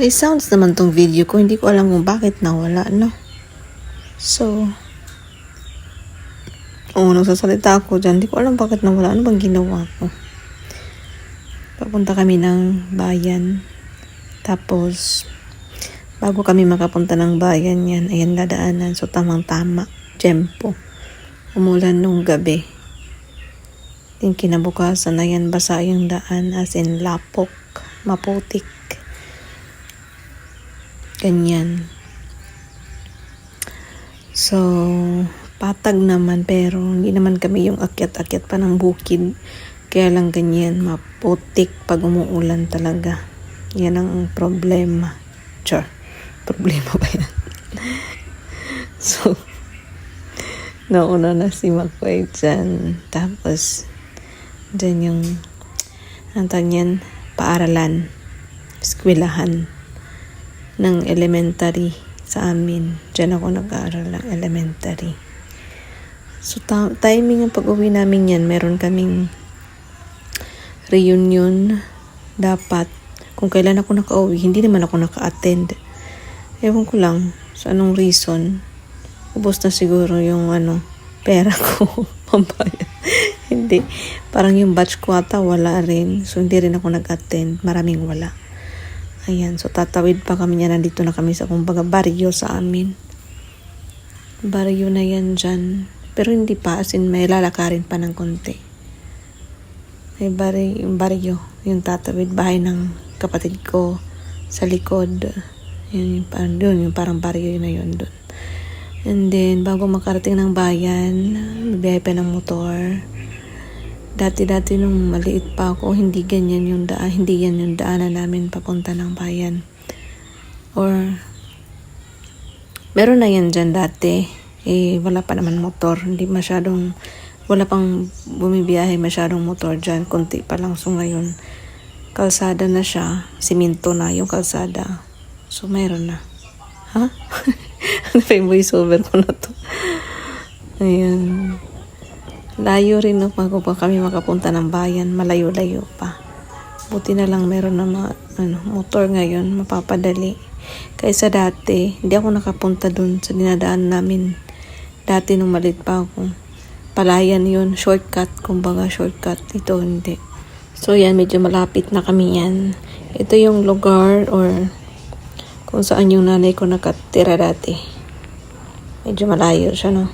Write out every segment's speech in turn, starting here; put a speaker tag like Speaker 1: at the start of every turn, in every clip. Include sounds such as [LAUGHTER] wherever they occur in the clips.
Speaker 1: May sounds naman tong video ko. Hindi ko alam kung bakit nawala, no? So, oo, nagsasalita ako dyan. Hindi ko alam bakit nawala. Ano bang ginawa ko? Papunta kami ng bayan. Tapos, bago kami makapunta ng bayan yan, ayan dadaanan. So, tamang-tama. Tempo. Umulan nung gabi. Yung kinabukasan na yan, basa yung daan as in lapok, maputik. Ganyan. So, patag naman pero hindi naman kami yung akyat-akyat pa ng bukid. Kaya lang ganyan, maputik pag umuulan talaga. Yan ang problema. Char, problema ba yan? [LAUGHS] so, nauna na si Makoy dyan. Tapos, dyan yung, ang tawag niyan, eskwelahan ng elementary sa amin. Diyan ako nag-aaral ng elementary. So, ta- timing ng pag-uwi namin yan, meron kaming reunion dapat. Kung kailan ako naka-uwi, hindi naman ako naka-attend. Ewan ko lang sa anong reason. Ubus na siguro yung ano, pera ko. [LAUGHS] Pambayad. hindi. Parang yung batch ko ata wala rin. So, hindi rin ako nag-attend. Maraming wala. Ayan, so tatawid pa kami niya. Nandito na kami sa kumbaga baryo sa amin. Baryo na yan dyan. Pero hindi pa, as in may lalakarin pa ng konti. May yung baryo, yung tatawid bahay ng kapatid ko sa likod. Yun, yung parang doon, yung parang baryo yun na yun doon. And then, bago makarating ng bayan, biyahe pa ng motor. Dati-dati nung maliit pa ako, hindi ganyan yung daan, hindi yan yung daanan namin papunta ng bayan. Or, meron na yan dyan dati. Eh, wala pa naman motor. Hindi masyadong, wala pang bumibiyahe masyadong motor dyan. Kunti pa lang. So, ngayon, kalsada na siya. Siminto na yung kalsada. So, meron na. Ha? [LAUGHS] ano pa yung voiceover ko na to? Ayan. Layo rin no, bago pa kami makapunta ng bayan, malayo-layo pa. Buti na lang meron na mga ano, motor ngayon, mapapadali. Kaysa dati, hindi ako nakapunta dun sa dinadaan namin. Dati nung malit pa ako. Palayan yun, shortcut, kumbaga shortcut. Ito hindi. So yan, medyo malapit na kami yan. Ito yung lugar or kung saan yung nanay ko nakatira dati. Medyo malayo siya, no?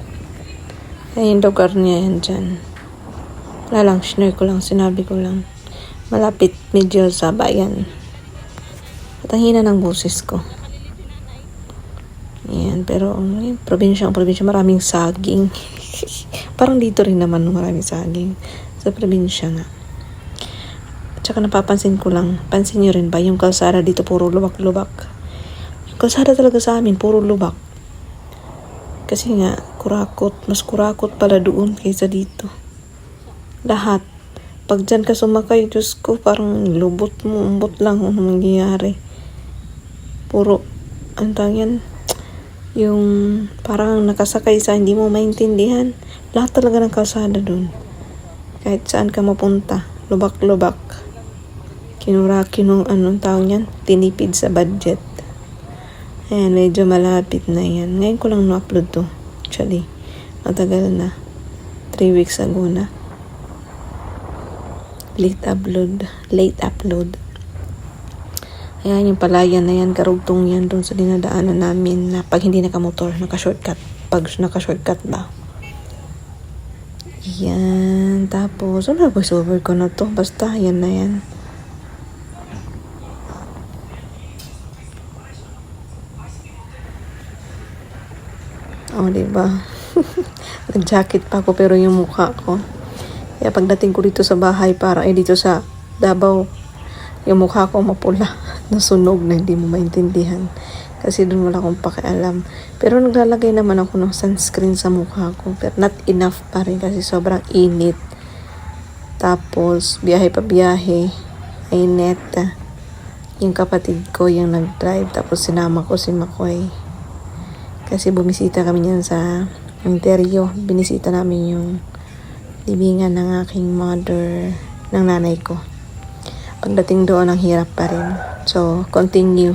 Speaker 1: Ay, yung lugar yan dyan. Wala lang, shinare ko lang, sinabi ko lang. Malapit medyo sa bayan. At hina ng boses ko. Yan, pero um, probinsya ang probinsya, maraming saging. [LAUGHS] Parang dito rin naman maraming saging. Sa probinsya nga. At saka napapansin ko lang, pansin nyo rin ba, yung kalsada dito puro lubak-lubak. Yung kalsada talaga sa amin, puro lubak. Kasi nga, kurakot. Mas kurakot pala doon kaysa dito. Lahat. Pag dyan ka sumakay, Diyos ko, parang lubot mo, umbot lang kung mangyayari. Puro, ang yan, yung parang nakasakay sa hindi mo maintindihan. Lahat talaga ng kalsada doon. Kahit saan ka mapunta, lubak-lubak. Kinura, kinung, anong tawag yan? Tinipid sa budget. Ayan, medyo malapit na yan. Ngayon ko lang na-upload to. Actually, matagal na. 3 weeks ago na. Late upload. Late upload. Ayan, yung palayan na yan, karugtong yan doon sa dinadaanan namin na pag hindi nakamotor, naka-shortcut. Pag naka-shortcut ba. Yan. Tapos, ano voice over ko na to? Basta, yan na yan. Oh, di ba? [LAUGHS] Nag-jacket pa ako pero yung mukha ko. Kaya pagdating ko dito sa bahay para eh dito sa Davao, yung mukha ko mapula, [LAUGHS] nasunog na hindi mo maintindihan. Kasi doon wala akong pakialam. Pero naglalagay naman ako ng sunscreen sa mukha ko. Pero not enough pa rin kasi sobrang init. Tapos, biyahe pa biyahe. Init. Yung kapatid ko yung nag-drive. Tapos sinama ko si Makoy. Kasi bumisita kami niyan sa Ontario. Binisita namin yung libingan ng aking mother, ng nanay ko. Pagdating doon, ang hirap pa rin. So, continue.